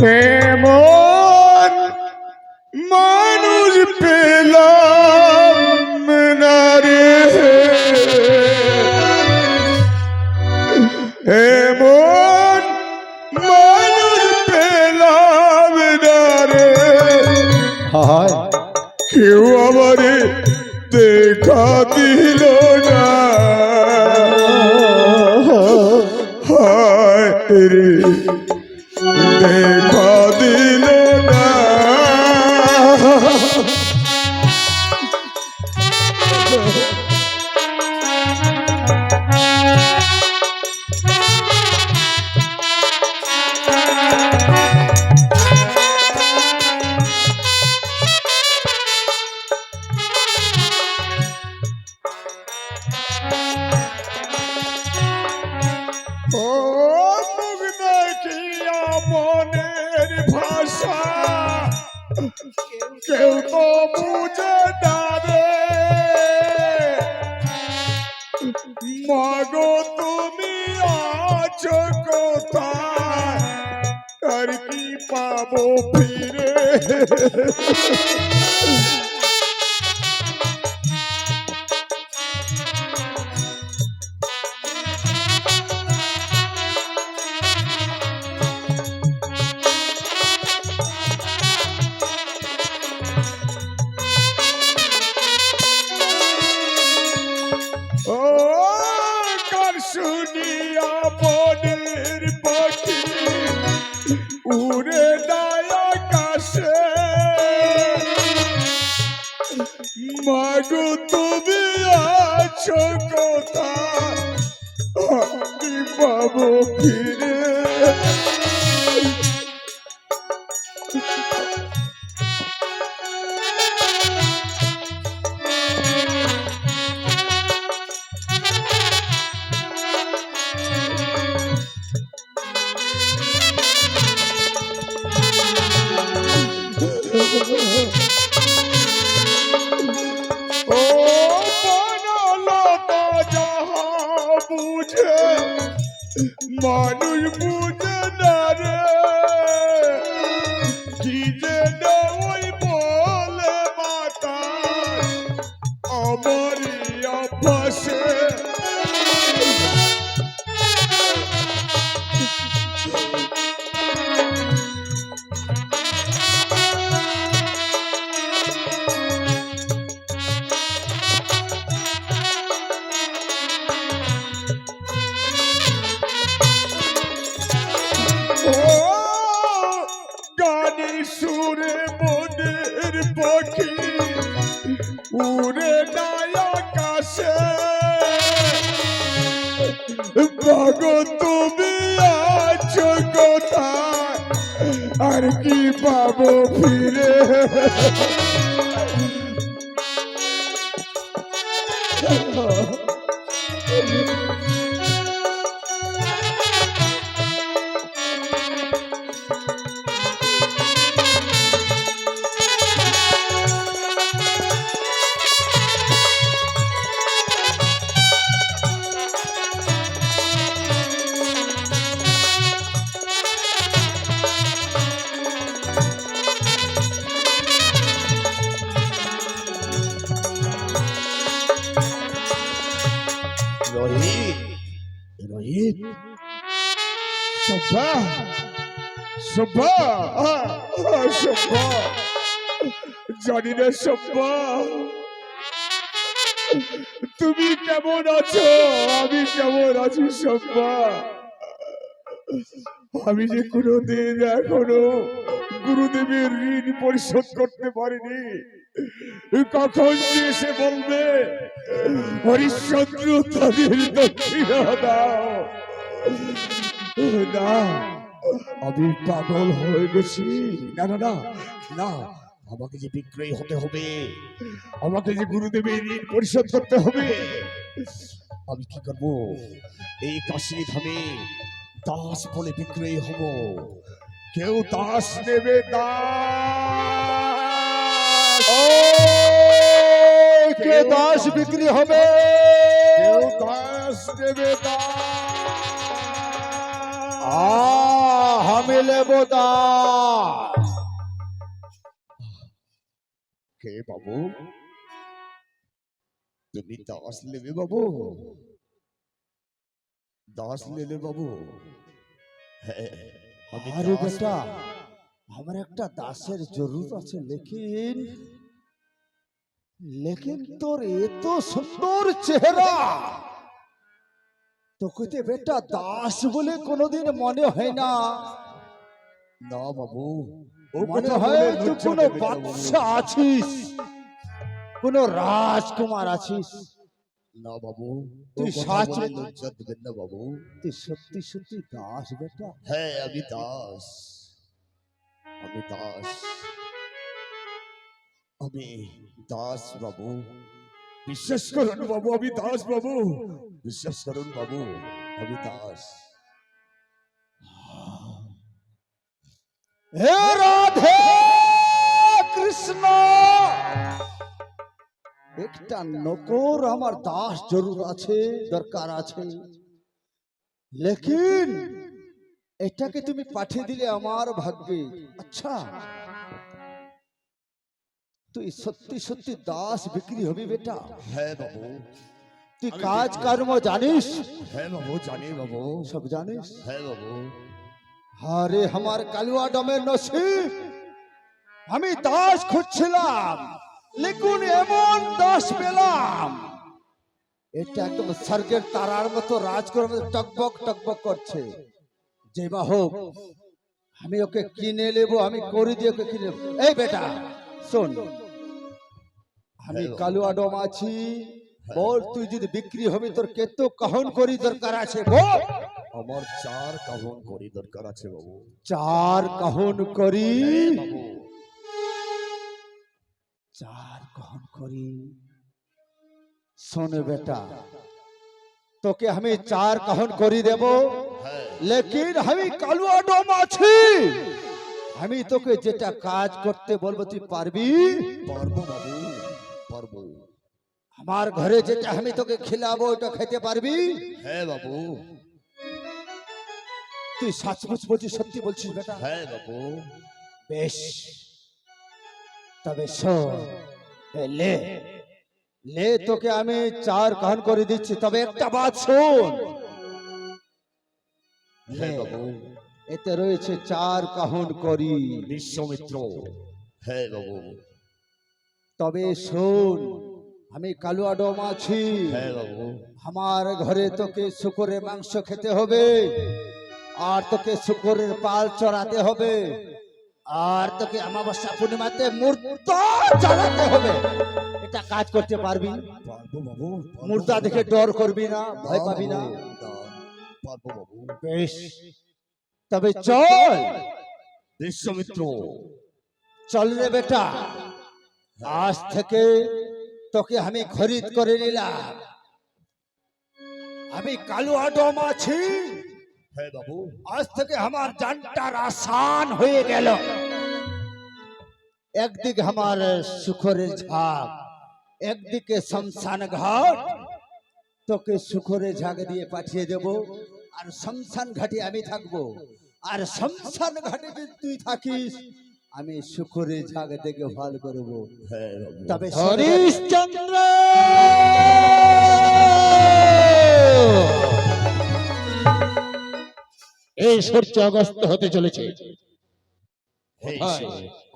এমন মানুষ পেলাম রে এমন মানুষ পেলাম রে হায় কেউ আমারে দেখা দিল পাবো ফিরে মানুষ বুঝে না রে আর কি পাবো ফিরে? শোভা জানি না শোভা তুমি কেমন আছো? আমি কেমন আছি শোভা আমি যে কোনোদিন এখনও গুরুদেবের ঋণ পরিশোধ করতে পারিনি। কখন যে এসে বলবে, হরিশ্চন্দ্র, তাদের দক্ষিণা দাও। না। আমি পাগল হয়ে গেছি। না না না না আমাকে যে বিক্রয় হতে হবে আমাকে যে গুরুদেবের ঋণ পরিশোধ করতে হবে আমি কি করব? এই কাশী ধামে দাস বলে বিক্রয়ী হব। কেউ দাস ও কে দাস বিক্রি হবে? কেউ দাস নেবে দাস আহ আমি কে বাবু? তুমি দাস নেবে বাবু? দাস নেবে বাবু? হ্যাঁ আরে বেটা আমার একটা দাসের জরুর আছে লেকিন লেকিন তোর এত সুন্দর চেহারা। তোকে বেটা দাস বলে কোনোদিন মনে হয় না। না বাবু। মনে হয় তুই কোনো। বাদশা আছিস? কোনো রাজকুমার আছিস? না বাবু। তুই সাচ- লজ্জা দেবেন না বাবু। তুই সত্যি সত্যি দাস বেটা। হ্যাঁ আমি দাস। আমি দাস। আমি দাস বাবু। বিশ্বাস করুন বাবু আমি দাস বাবু। বিশ্বাস করুন বাবু আমি দাস। হে রাধে কৃষ্ণ। একটা নকর আমার দাস জরুর আছে দরকার আছে। লেকিন এটাকে তুমি পাঠিয়ে দিলে আমার ভাগ্যে। আচ্ছা। তুই সত্যি সত্যি দাস বিক্রি হবি বেটা। হ্যাঁ বাবু। তুই কাজ কর্ম জানিস? হ্যাঁ বাবু জানি বাবু। সব জানিস? হ্যাঁ বাবু। আরে আমার কালুয়া ডমের নসিব আমি দাস খুঁজছিলাম লেকুন এমন দাস পেলাম এটা একদম স্বর্গের তারার মতো রাজ করে টকবক টকবক করছে যে বা হোক আমি ওকে কিনে নেব আমি করি দিয়ে ওকে কিনে এই বেটা শোন আমি কালুয়া ডম আছি বল তুই যদি বিক্রি হবি তোর কেতো কহন করি দরকার আছে বল আমার চার কাহন করি দরকার আছে বাবু। চার কাহন করি? হ্যাঁ চার কাহন করি? শোন বেটা তোকে আমি চার কাহন করি দেব হ্যাঁ। লেকিন আমি কালুয়া ডোম আছি। আমি তোকে যেটা কাজ করতে বলব তুই পারবি? পারব বাবু পারব। আমার ঘরে যেটা আমি তোকে খিলাবো ওটা খেতে পারবি? হ্যাঁ বাবু। তুই সাচমুচ বলছিস সত্যি বলছিস বেটা? হ্যাঁ বাবু বেশ। তবে লে লে তোকে আমি চার কাহন করে দিচ্ছি তবে একটা বাত শোন। হ্যাঁ এতে রয়েছে চার কাহন করি। বিশ্বমিত্র। হ্যাঁ বাবু তবে শোন আমি কালুয়া ডোম আছি। হ্যাঁ আমার ঘরে তোকে শুকরের মাংস খেতে হবে। আর তোকে শুকরের পাল চড়াতে হবে। আর তোকে অমাবস্যা পূর্ণিমাতে মূর্তা জ্বালাতে হবে। এটা কাজ করতে পারবি। বাবু। দেখে ডর করবি না ভয় পাবি না। বেশ। তবে চল। বিশ্বমিত্র। চল রে বেটা। আজ থেকে তোকে আমি খরিদ করে নিলাম। আমি কালু আডম আছি। হ্যাঁ বাবু আজ থেকে আমার জানটার আসান হয়ে গেল। একদিকে আমার সুখরের ঝাঁক একদিকে শমশান ঘাট তোকে সুখরে ঝাঁক দিয়ে পাঠিয়ে দেব। আর শমশান ঘাটে আমি থাকব। আর শমশান ঘাটে যদি তুই থাকিস আমি সুখরে ঝাঁক দেখে ভালো করব। তবে হরিশ্চন্দ্র এই সূর্য অগস্ত হতে চলেছে।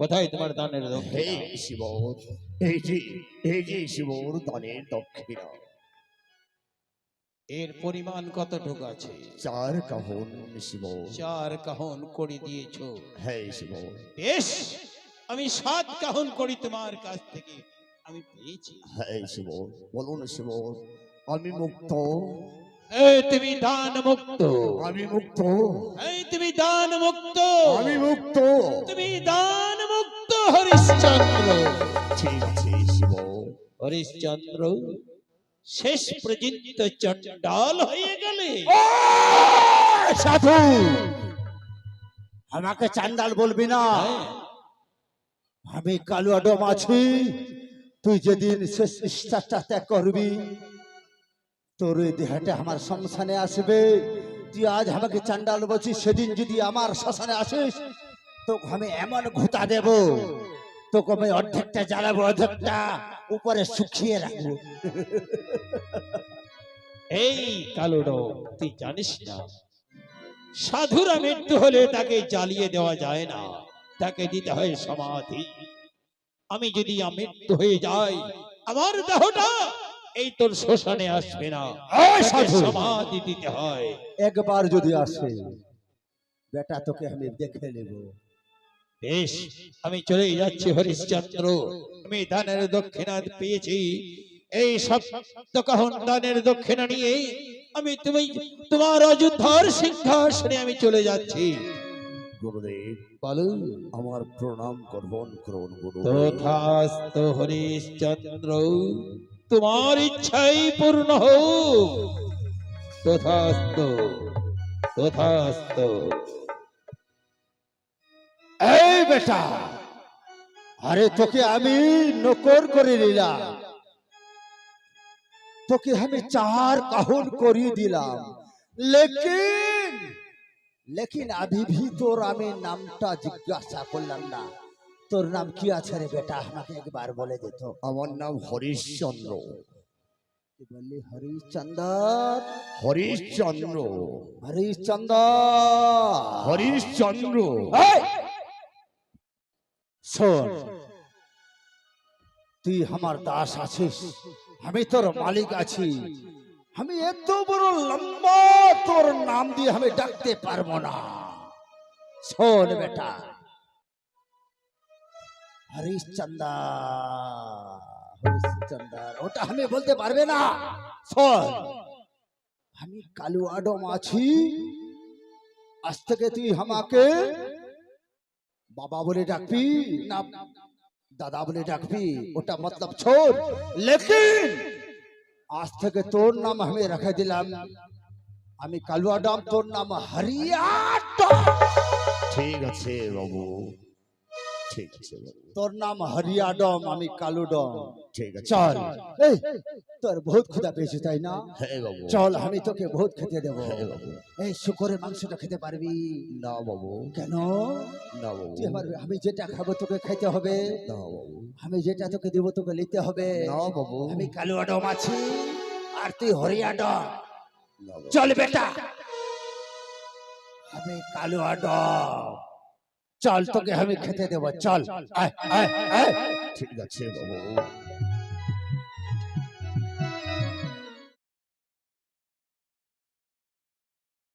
কোথায়? তোমার দানের দক্ষিণ? হে শিব এই যে এই যে শিবর দানের দক্ষিণা। এর পরিমাণ কতটুকু আছে? চার কাহন শিব। চার কাহন করে দিয়েছ। হ্যাঁ শিব। বেশ আমি সাত কাহন করি তোমার কাছ থেকে। আমি পেয়েছি। হ্যাঁ শিব বলুন শিব আমি মুক্ত। এই তুমি দান মুক্ত আমি মুক্ত। এই তুমি দান মুক্ত আমি মুক্ত। তুমি দান মুক্ত হরিশ্চন্দ্র হরিশ্চন্দ্র শেষ পর্যন্ত চণ্ডাল হয়ে গেলে। সাধু! আমাকে চান্দাল বলবি না। হ্যাঁ, আমি কালু আডম আছি। তুই যেদিন শেষ ইচ্ছাটা ত্যাগ করবি তোর ওই দেহটা আমার সংসানে আসবে। তুই আজ আমাকে চান্ডাল বলছিস, সেদিন যদি আমার শ্মশানে আসিস, তোকে আমি এমন ঘুতা দেব। তোকে আমি অর্ধেকটা জ্বালাবো, অর্ধেকটা উপরে শুকিয়ে রাখব। এই কালো ডগ তুই জানিস না, সাধুরা মৃত্যু হলে তাকে জ্বালিয়ে দেওয়া যায় না। তাকে দিতে হয় সমাধি। আমি যদি মৃত্যু হয়ে যাই, আমার দেহটা এই তোর শ্মশানে আসবে না! সমাধি দিতে হয়। একবার যদি আসে বেটা তোকে আমি দেখে নেব। বেশ আমি চলে যাচ্ছি হরিশ্চন্দ্র। আমি দানের দক্ষিণা পেয়েছি। এই সব তখন দানের দক্ষিণা নিয়ে আমি তুমি তোমার অযোধ্যার সিংহাসনে আমি চলে যাচ্ছি। গুরুদেব বলো আমার প্রণাম গ্রহণ করুন গুরু। তথাস্ত হরিশ্চন্দ্র। তোমার ইচ্ছাই পূর্ণ হোক। তথাস্ত তথাস্ত। এই বেটা, আরে তোকে আমি নকর করে নিলাম। তোকে আমি চার কাহন করিয়ে দিলাম। লেকিন লেকিন আভি ভি তোর আমি নামটা জিজ্ঞাসা করলাম না। তোর নাম কি আছে রে বেটা? আমাকে একবার বলে দিত আমার নাম হরিশ্চন্দ্র। বললি হরিশ্চন্দ্র? হরিশ্চন্দ্র! শোন তুই আমার দাস আছিস আমি তোর মালিক আছি। আমি এত বড় লম্বা তোর নাম দিয়ে আমি ডাকতে পারব না। শোন বেটা হরিশ্চন্দার হরিশ্চন্দার, ওটা আমি বলতে পারবে না। আমি কালু আডম আছি। আজ থেকে তুই আমাকে বাবা বলে ডাকবি না দাদা বলে ডাকবি, ওটা মতলব ছোট। লেকিন, আজ থেকে তোর নাম আমি রেখে দিলাম। আমি কালুয়া ডাম তোর নাম হরিয়াডম ঠিক আছে বাবু। ঠিক আছে তোর নাম হরিয়াডম আমি কালুডম। ঠিক আছে। চল। এই তোর বহুত ক্ষুধা পেয়েছে তাই না? হ্যাঁ চল আমি তোকে বহুত খেতে দেবো। হ্যাঁ এই শুকরের মাংসটা খেতে পারবি? না বাবু। কেন? না বাবু। তুই আমার আমি যেটা খাব তোকে খেতে হবে। না বাবু। আমি যেটা তোকে দেবো তোকে নিতে হবে। না বাবু। আমি কালু আডম আছি আর তুই হরিয়াডম। না বাবু। চল বেটা। আমি কালু আডম চল তোকে আমি খেতে দেবো চল। ঠিক আছে বাবু।